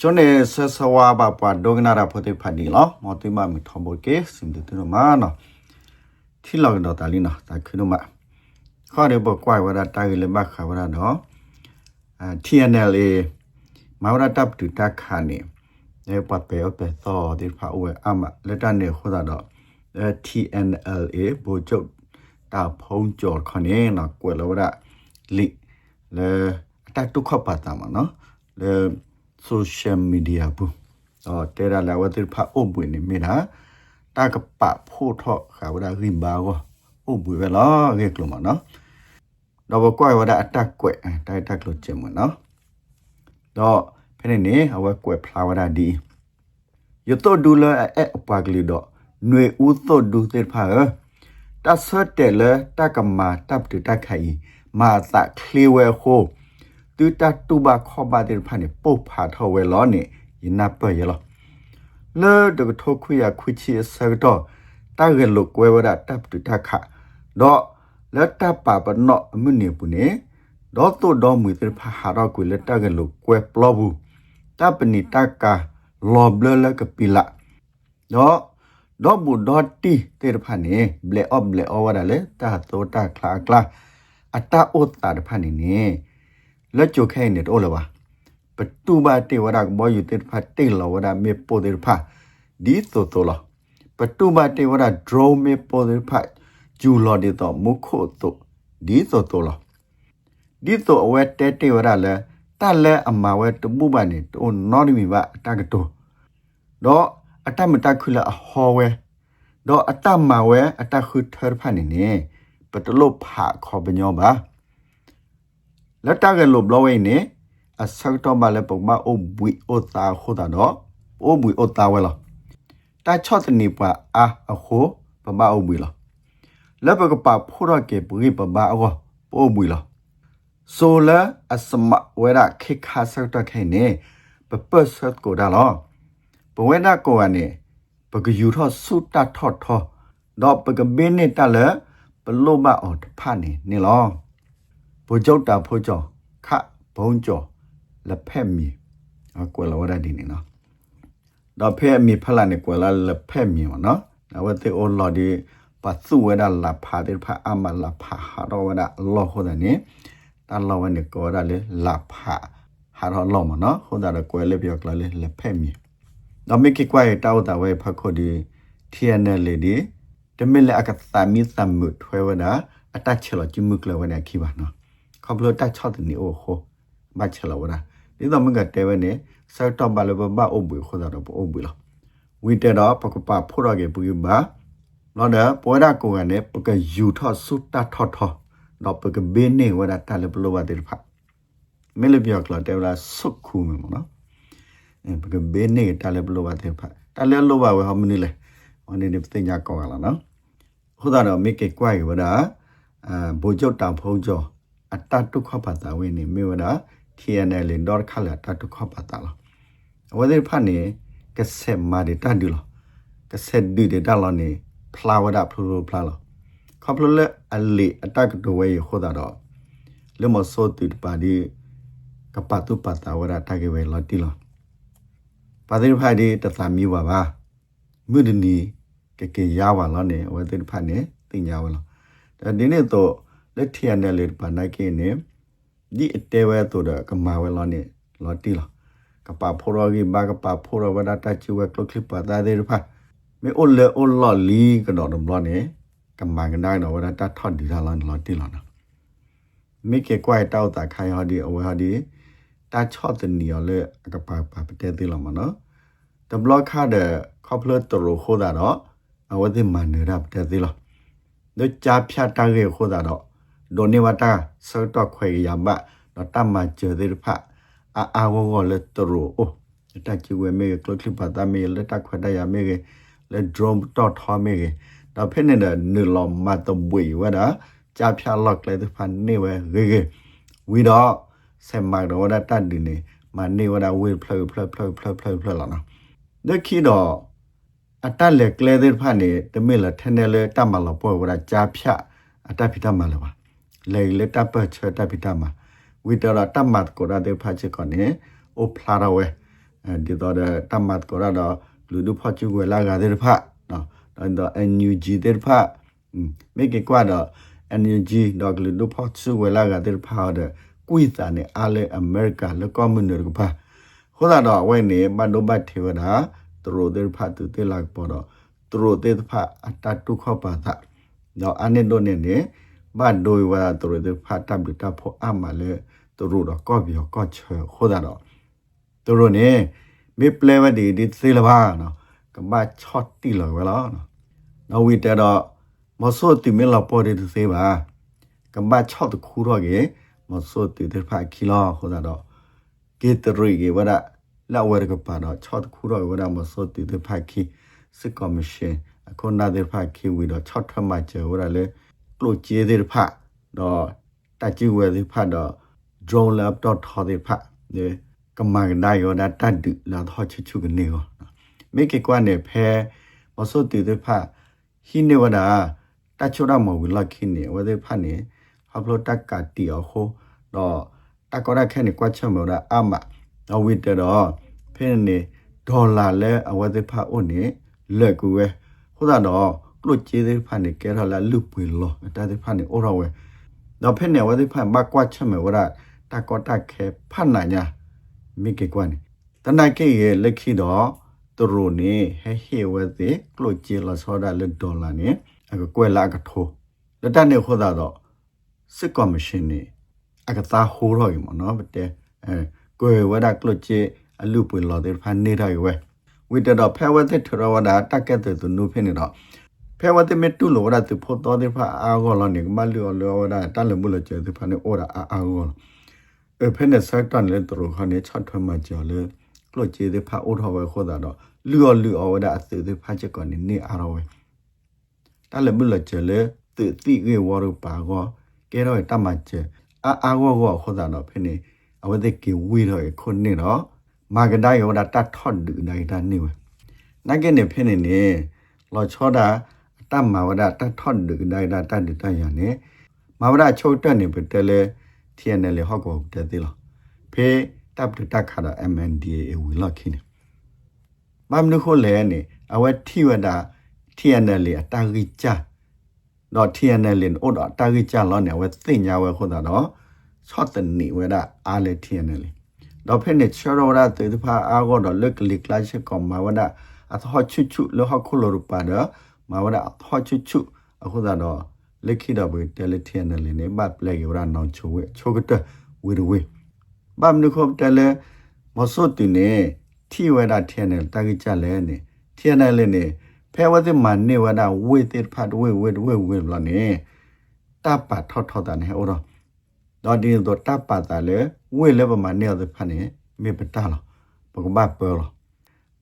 ကျွန်နေဆဆဝါဘာပါဒိုဂနာရာဖိုတေဖာဒီလောမောတိမမီထဘောကေစင်တူနမနော်ထီလောက်တော့တာလီနော်တာခုနမခေါ်ရဘကွိုင်ဝရတာဂီလေမခါဝရနော်အာ TNLA မဝရတပ်တူတခါနေလေပတ်ပေအပေသောဒီဖာဝဲအမလက်တနေခေါ်တာတော့ TNLA ဘိုကျုတ်တာဖုံးကြော်ခနေနော်ကွယ်လောရလီလေအတတုခပါတာမနော်လေ social media ဘူးအော်တဲရလာဝတိဖာအုပ်ပွေနေမိတာတာကပဖို့ထော့ခါဝဒရင်ဘာကိုအုပ်ပွေပဲလားရေကလုံးမနော်တော့ဘကွိုင်ဝဒအတက်ကွဲတိုက်တက်လို့ကျင်မနော်တော့ဖနေနေအဝကွဲဖလာဝဒဒီယတော့ဒူလာအအပကလီတော့ຫນွေဦးတော့ဒူတဲ့ဖာတဆတ်တယ်လတကမာတပ်တူတက်ခိုင်မာသခလီဝဲခိုး တူတတူဘာခောဘာတဲ့ဖာနေပုတ်ဖာထော်ဝဲလောနေယနာပရလောလေဒကထောခွေရခွချီဆကတော့တာဂလုကွဲဝရတပ်တူတခါတော့လက်တပ်ပါပနော့အမှုနေပူနေတော့တော့တော့မူတဲ့ဖာဟာတော့ကွေလက်တကလုကွဲပလောဘူးတပ်ပနိတကာလောဘလလကပီလာတော့တော့ဘူတော့တီတဲ့ဖာနေဘလေအော့ဘလေအော်ဝရလေတာတော့တာခလာခလာအတာအိုတာတဲ့ဖာနေနေ လက်ကြိုခဲနေတော့လပါပတူဘာတေဝရကဘောယူတေဖာတေလောဝရမေပိုတေဖာဒီတိုတိုလောပတူဘာတေဝရဒရိုမေပိုတေဖာဂျူလောဒီတော့မုခိုတိုဒီတိုတိုလောဒီတိုအဝဲတဲတေဝရလဲတက်လဲအမဝဲတမှုပါနေတိုနော်ဒီမီပါအတကတိုတော့အတမတခုလအဟောဝဲတော့အတမဝဲအတခုထရဖာနေနေပတလုဖာခေါ်ပညောပါ လက်တကလုဘလဝဲနေအဆောက်တော့ပါလေပုံမအိုဘွီအိုတာခိုတာတော့အိုဘွီအိုတာဝဲလားတာချော့တနေပါအာအခုပမအိုဘွီလားလက်ပကပဖိုရကေပရိပမအောအိုဘွီလားဆိုလာအစမဝဲရခိခါဆောက်တော့ခိုင်နေပပဆတ်ကိုဒါလောပဝဲနာကိုကနေပကယူထောဆုတထော့ထောတော့ပကဘင်းနေတလဲပလို့မအော်တဖာနေနေလော ဗိုလ်ချုပ်တာဖိုးကျော်ခဘုံကျော်လက်ဖက်မီအကွယ်လာဝရဒီနေနော်တော့ဖက်မီဖလာနေကွယ်လာလက်ဖက်မီမနော်ဒါဝတ်အော်လော်ဒီပတ်စုဝဲတာလာဖာတဲ့ဖာအမလာဖာဟာတော့ဝဒလောဟုတ်တယ်နိတလောဝနေကောရလေလာဖာဟာတော့လောမနော်ဟုတ်တာကွယ်လေးပြောကလာလေလက်ဖက်မီတော့မိကိကွယ်တောက်တာဝဲဖတ်ခုဒီထီယနယ်လေဒီတမင်လက်အကသမီသမွထွဲဝဒအတချေလောကျမှုကလဝနေခိပါနော် ခေါပလိုတက်ချောက်တနေအိုဟိုဘတ်ချလဝဒါဒီတော့မငတ်တဲဝနေစက်တော့ဘလဘဘအိုဘူခေါ်တာတော့အိုဘူလားဝီတဲတော့ပကပဖိုရကေပူဘာနော်ဒါပေါ်ရကိုကနေပကယူထော့ဆုတထော့ထော့တော့ပကဘင်းနေဝဒါတလည်းဘလိုပါတဲ့ဖာမဲလပြောကလာတဲလာဆုခုမနော်ပကဘင်းနေတလည်းဘလိုပါတဲ့ဖာတလည်းလိုပါဝဲဟောမနေလေဟောနေနေပသိညာကောင်းလာနော်ဟုတ်တာတော့မိကေကွိုင်ဝဒါအာဘိုကျုတ်တောင်ဖုံးကျော် အတတုခပတာဝင်းနေမေဝဒါ TNL ဒေါ်ခလာတတုခပတာလာဝဒေဖာနေကဆက်မာဒီတဒူလကဆက်ဒီဒေတာလနေဖလာဝဒဖလူဖလာလခပလလအလီအတကတဝဲခိုဒါတော့လေမစောတိပါဒီကပတုပတာဝရတကေဝဲလတီလပါဒီဖာဒီတသမီဝပါမြဒနီကကေရဝလာနေဝဒေဖာနေတင်ညာဝလာဒါဒီနေ့တော့ လက်ထရနယ်လေပါနိုင်ကင်းနေဒီအတဲဝဲတော့ကမာဝဲလောနေလော်တီလောကပဖိုရောဂီဘာကပဖိုရောဝဒတာချူဝဲကလခလပတာဒေရဖာမေအိုလေအိုလော်လီကတော့တော့လောနေကမာကနိုင်တော့ဝဒတာထော့ဒီလာလောလော်တီလောနော်မိကေကွိုင်တောက်တာခိုင်ဟောဒီအဝဲဟောဒီတာချော့တနီရလေကပပပတဲတီလောမနော်တဘလော့ခါတဲ့ခေါပလတ်တရခိုးတာတော့အဝဲဒီမန်နေရပတဲတီလောတို့ချာဖြတ်တာရေခိုးတာတော့ ဒိုနေဝတာစေတော့ခွေရမတော့တမကျတဲ့ဖအာအာဝဝလက်တရအိုတချီဝဲမေကလကလပတာမေလက်တခွတ်တရမေလက်ဒရုံတော့ထောမေဒါဖက်နေတဲ့နလောမတ်တဘွေဝဒါကြာဖြာလောက်လေတဖန်နေဝဲရေရေဝီတော့ဆမ်မိုင်တော့ဒါတတ်ဒီနေမနေဝဒါဝေဖလဖလဖလဖလဖလဖလလာနော်ဒခီတော့အတက်လက်ကလဲတဲ့ဖန်နေတမေလထနေလေတမလပေါ်ဝဒါကြာဖြာအတက်ဖိတမလပါ လေလေတပ်ပတ်ချတပ်ပိတမဝီတရာတမတ်ကိုရတဲ့ဖာချေကနေအိုဖလာရဝဲအဲဒီတော့တမတ်ကောရတော့လူဒုဖချူဝဲလာကတဲ့ဖာနော်တော့ NUG တဲ့ဖာမိကေကွာတော့ NUG တော့လူဒုဖချူဝဲလာကတဲ့ဖာတဲ့ကွိတာနဲ့အားလေအမေရိကလကွန်မြူနတီကဖာဟိုတော့ဝဲနေဘတ်ဒိုဘတ်ထေဝဒါသူတို့တဲ့ဖာသူတဲ့လာပေါ်တော့သူတို့တဲ့ဖာအတတုခောပါတာတော့အနေတော့နေနေ ဘာဒိုဝါသူတို့တဲ့ဖာတပ်ပြီးတပ်ဖို့အမှလည်းသူတို့တော့ကော့ပြီးကော့ချေဟိုတော့သူတို့နေမေပလေဝဒီဒီသေလဘာနော်ကဘာချော့တီလောဝလာနော်နော်ဝီတဲတော့မဆိုတိမလာပေါ်ဒီသေပါကဘာချော့တခုတော့ကေမဆိုတိတဲ့ဖာကီလောဟိုတော့ကေတရီကေဝဒလာဝရကပါတော့ချော့တခုတော့ဝဒမဆိုတိတဲ့ဖာကီစစ်ကော်မရှင်အခုနာတဲ့ဖာကီဝီတော့ချော့ထမချေဝရလေ ကလိုကျေးတဲ့ဖာတော့တကြည့်ဝဲတဲ့ဖာတော့ drone lab dot ထော်တဲ့ဖာနေကမန်ဒိုင်ယောဒတတ်ဒလာထောချချူကနေကိုမိကေကွာနေဖဲမဆိုတီတဲ့ဖာဟိနေဝဒတချိုရမဝလခိနေဝတဲ့ဖာနေဟဘလတက်ကတီအောတော့တကောရခဲနေကွာချမောဒအမအဝိတတော့ဖဲနေဒေါ်လာလဲအဝတဲ့ဖာအိုနေလက်ကူဝဲဟိုတော့ ကလုချေတဲ့ဖာနေကဲရလာလူပွေလောတတဲ့ဖာနေအိုရဝဲတော့ဖဲနေဝတဲ့ဖာမကွာချမေဝဒတကောတခဲဖတ်နိုင်ညာမိကေကွာနေတနိုင်ကေရဲ့လက်ခိတော့သူတို့နေဟဲဟေဝဲတဲ့ကလုချေလာစောဒလက်ဒေါ်လာနေအကကွဲလာကထိုးလက်တနေခိုးတာတော့စစ်ကော်မရှင်နေအကသာဟိုးတော့ရမနော်ဗတဲ့အဲကိုယ်ဝဒကလုချေအလူပွေလာတဲ့ဖန်နေတော့ဝဲဝိတတော့ဖဲဝဲတဲ့ထရဝဒတက်ကဲတဲ့သူနုဖိနေတော့ ဖဲဝတဲ့မတူလို့ဝဒသူဖို့တော်တဲ့ဖအာဂောလောနေကမလူလောဝဒတလည်းမှုလို့ကျတဲ့ဖာနေဩရာအာအာဂောအဖဲနဲ့ဆက်တန်လေသူခနဲ့ချတ်ထွမှကြော်လေကလုချေတဲ့ဖာအိုးတော်ဝဲခေါ်တာတော့လူော်လူော်ဝဒအသူတဲ့ဖာချက်ကနေနေအားတော့ဝဲတလည်းမှုလို့ကျလေသူတိကေဝရပါကောကဲတော့တမချေအာအာဂောကောခေါ်တာတော့ဖဲနေအဝတဲ့ကေဝီတော့ခုနေတော့မာကဒိုင်ဝဒတတ်ထော့ဒူနိုင်တာနေဝဲနကနေဖဲနေနေလောချောတာ တမ္မာဝဒတတ်ထော့ဒူနိုင်တာတတ်တရနေမာဝဒချုပ်တက်နေပတလေ TNL ဟောက်ကိုတက်သေးလားဖေးတပ်တက်ခါတော့ MNDA ဝီလောက်ခင်းနေမမ်နုခိုလဲနေအဝဲထီဝဒ TNL အတာကြီးချတော့ TNL အိုတော့တာကြီးချလောနေဝဲသိညာဝဲခုတာတော့ချော့တနေဝဲတာအားလေ TNL တော့ဖက်နေချောရဝဒတေတဖာအာဂောတော့လက်ကလစ်ကလချကောမဝဒအသောချွချွလောဟခုလိုရပါတော့ မဝဒအသောချွချွအခုသာတော့လက်ခိတော့ဘယ်တယ်လီထီနယ်လနေဘတ်ပလက်ရနောင်ချိုဝဲချိုကတဝေရဝေဘမ်နုခေါတယ်လေမစောတင်နေထီဝဲတာထီနယ်တာကြီးကြလဲနေထီနယ်လနေဖဲဝတဲ့မနေဝဒဝေတဲ့ဖတ်ဝေဝေဝေဝေလနေတပ်ပါထော့ထော့တာနေဩတော့တော့ဒီတော့တပ်ပါတာလေဝေလဲပမာနေတဲ့ဖတ်နေမေပတာလားပကဘပလော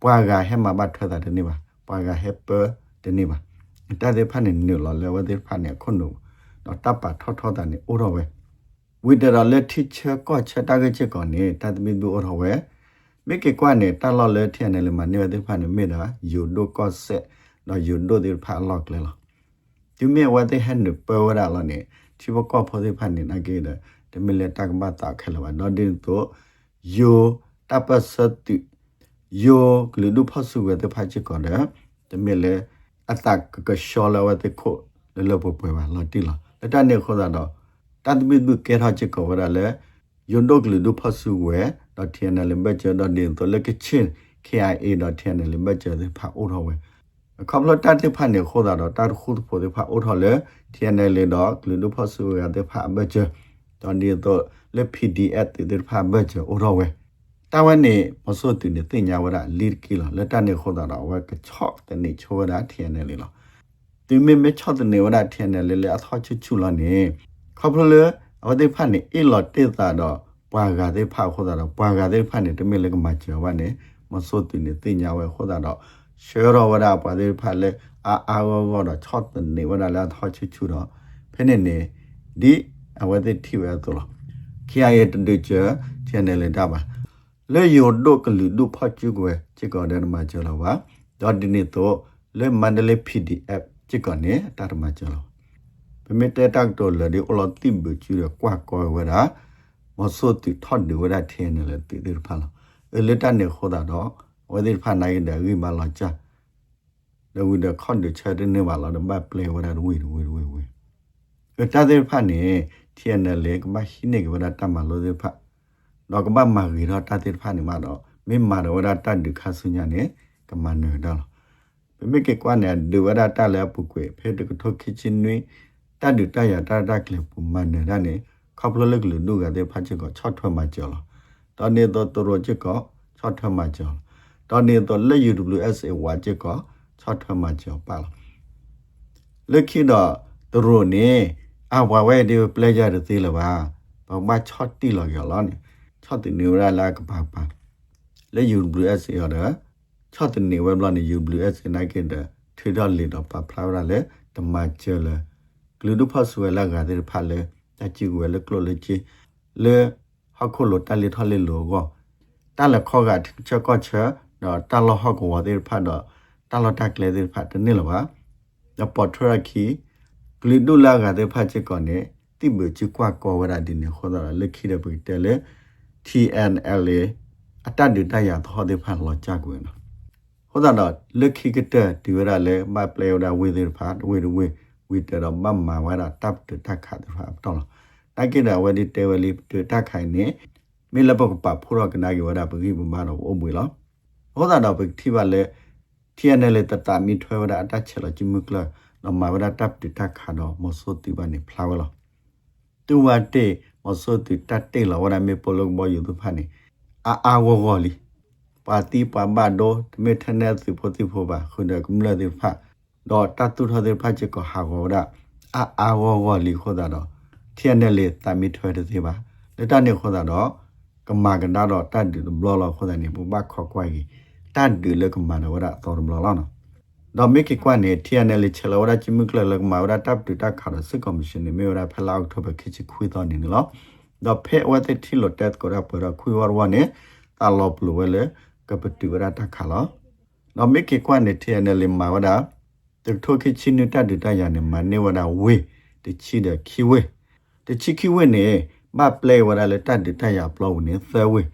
ပွာကဟဲမှာဘတ်ထွက်တာတနေ့ပါပွာကဟဲပ တနေ့ပါတတဲ့ဖာနေနေလောလဲဝတဲ့ဖာနေခွန်းတော့တော့တပ်ပါထောထောတာနေအိုတော့ဝဲဝိတရလက်ထိချကောချက်တာကချက်ကောနေတတ်မီဘူအိုတော့ဝဲမိကေကွာနေတာလောလဲထနေလေမနေဝတဲ့ဖာနေမေတာယူဒိုကောဆက်တော့ယူဒိုတဲ့ဖာလော့ကလေလောဒီမေဝတဲ့ဟန်နပဝရလာနေချိဘကောဖောတဲ့ဖာနေနာကေတဲ့တမီလက်တကမတာခဲလောတော့ဒီတော့ယူတပ်ပစတိယူကလူဒုဖဆုဝတဲ့ဖာချက်ကောတဲ့တမီလက် အတကကရှောလာဝတ်ခိုလလပပွဲပါလာတီလာလတနေခေါ်တာတော့တတ်မီဘကဲထားချကောဝရလေယွန်ဒိုကလူဒုဖဆူဝဲတော့ထန်နယ်လဘချာတော့နေတော့လကချင်း KIA တော့ထန်နယ်လဘချာတဲ့ဖာအိုတော်ဝဲခပ်လတတ်တဲ့ဖာနေခေါ်တာတော့တတ်ခုဖို့တဲ့ဖာအိုတော်လေထန်နယ်လေတော့ကလူဒုဖဆူရတဲ့ဖာဘချာတော့နေတော့လေ PDF တဲ့ဖာဘချာအိုတော်ဝဲ တာဝန်နေမစိုးတင်နေတင်ညာဝရလီကီလာလက်တနေခေါ်တာတော့ဝဲကချော့တနေချိုးတာထင်းနေလေလားဒီမေမေချော့တနေဝရထင်းနေလေလေအထောချူချူလာနေခေါပလအဝတိဖတ်နေအီလော်တေတာတော့ပွာဂါတဲ့ဖတ်ခေါ်တာတော့ပွာဂါတဲ့ဖတ်နေတမေလေကမချောဝနေမစိုးတင်နေတင်ညာဝဲခေါ်တာတော့ရှေရောဝရပွာတဲ့ဖတ်လေအာအာဝဝတော့ချော့တနေဝရလာထောချူချူတော့ဖနေနေဒီအဝတိထိဝဲတော့ခ ्या ရဲ့တတူချာချန်နယ်လေတာပါ လေယောဒုကလူဒုဖတ်ကျကွယ်ချစ်ကောတဲ့မှာကျော်လောပါတော့ဒီနေ့တော့လေမန္တလေး PDF ချစ်ကောနေတာမှာကျော်လောပမေတဲတက်တော်လေဒီအလောတိဘချူရကွာကွာဝဲတာမဆိုတိထော့ဒီဝဲတာထင်းနေလေတိတိဖာလောအလက်တနေခေါ်တာတော့ဝဲတိဖာနိုင်တယ်ဂိမလာချာလေဝိဒခွန်ဒီချက်တဲ့နေပါလားမပလေဝဲတာဝိဝိဝိဝိတာတိဖာနေ TNL ကမရှိနေကဝဲတာတမလို့တိဖာ တော့ကမ္ဘာမာရီတော့တတိဖာနေမှာတော့မိမာတော့ဒါတတ်ဒုခဆုညာနေကမနတော့ပမေကေကွာနေဒူဝရတလည်းပုကွေဖေတကထုတ်ခချင်းနွေတတ်ဒုတရတတကလပူမနရနေခပလလကလူနုကတဲ့ဖတ်ချက်ကချော့ထွက်မှကြော်လာတနေတော့တရချက်ကချော့ထွက်မှကြော်လာတနေတော့လက် UWSA ဝါချက်ကချော့ထွက်မှကြော်ပါလာလက်ခိတော့တရနေအဝဝဲဒီပလေဂျာတသိလပါဘာမချော့တီလောက်ရလာနေ 6တိနေရလာကပါပါလက် UWSA ရတာ6တိနေဝဲဘလာနေ UWSA နိုင်ကတဲ့ထေရလေတော့ပါဖလာရလေတမချဲလေဂလူဒုဖဆွဲလာကတဲ့ဖလေတချီဝဲလေကလိုလေချီလေဟခုလိုတလီထလေလိုကောတလခေါကချက်ကောချက်တော့တလဟကဝတဲ့ဖတ်တော့တလတက်လေတဲ့ဖတ်တဲ့နေလပါတော့ပေါ်ထရခီဂလူဒုလာကတဲ့ဖတ်ချက်ကောနေတိဘချီကွာကောဝရဒီနေခေါ်တော့လက်ခိတဲ့ပိတဲလေ TNLA အတတ်တူတိုက်ရသောတဲ့ဖန်လောကြကွင်းနော်ဟောတော့လက်ခိကတဲ့ဒီဝရလဲမပလေဒါဝေဒီဖတ်ဝေဒဝေဝီတရမမဝရတပ်တထခတ်ဖတ်တော့လားတိုက်ကြတာဝဒီတေဝလီတထခိုင်နေမေလပကပဖိုရကနာကြီးဝရပကိပမတော့အုံးမွေလားဟောတော့ပတိပါလဲ TNL တတမီထွဲဝရအတတ်ချက်လကျမှုကလားမဝရတပ်တထခါတော့မဆိုတိပါနေဖလာဝလားတူဝတ်တဲ့ မဆိုတိတတေလဝရမေပလုံဘောယူသူဖာနေအာအာဝဝလီပါတိပမဒိုတမေထနေသူဖိုတိဖိုပါခုနကမလတိဖာတော့တတုထတဲ့ဖာချက်ကိုဟာဝရအာအာဝဝလီခေါ်တာတော့ TNL တမီထွဲတဲ့သေးပါလက်တနေခေါ်တာတော့ကမာကနာတော့တတ်တယ်ဘလောလောခေါ်တဲ့နေပူပါခေါ်ကွိုင်တတ်တယ်လကမာနဝရတော်ဘလောလောနော် တော့မိကကွနဲ့ TNL ချလဝရချိမကလလကမာဝရတပ်တူတက်ခါရစစ်ကော်မရှင်နေမေဝရဖလောက်ထဘခိချခွေးတော်နေနော်တော့ဖဲဝတ်တီလိုတက်ကိုရပရခွေးဝရဝနဲ့တာလောပလူဝဲလေကပတူဝရတက်ခါလောတော့မိကကွနဲ့ TNL မာဝရတထိုခိချိနတတ်တူတက်ရနေမနေဝရဝေးတချီတဲ့ခီဝေးတချီခီဝေးနေမပလေဝရလေတတ်တူတက်ရပလောနေသဲဝေး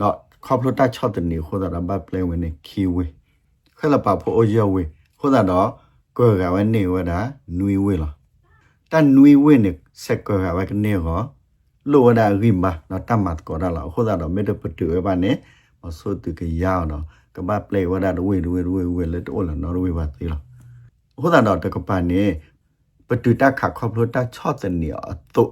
တော့ခေါပလိုတက်ချော့တဲ့နေခေါ်တာမပလေဝနေခီဝေးခလပါဖို့အိုရဝေး ခေါ်တာတော့ကိုကဝနေဝတာနွေဝေးလားတန်နွေဝေးနေစက်ကကဝကနေရောလိုဝတာရိမနော်တမတ်ကောရလာခေါ်တာတော့မေတ္တပတူဝပါနေမဆိုတူကရအောင်တော့ကမပလေဝတာဝေးဝေးဝေးဝေးလက်တော့လာနော်ဝေးပါသေးလားခေါ်တာတော့တကပနေပတူတခါခေါပလိုတချော့တဲ့နေအတော့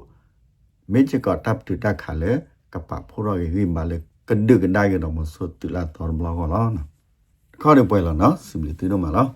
မေချကတပ်တူတခါလေကပဖိုရောရိမလေကဒုကဒိုင်ကတော့မဆိုတူလာတော်ဘလောကောလားနော်ခေါ်ရပွဲလားနော်စီမီတူတော့မလား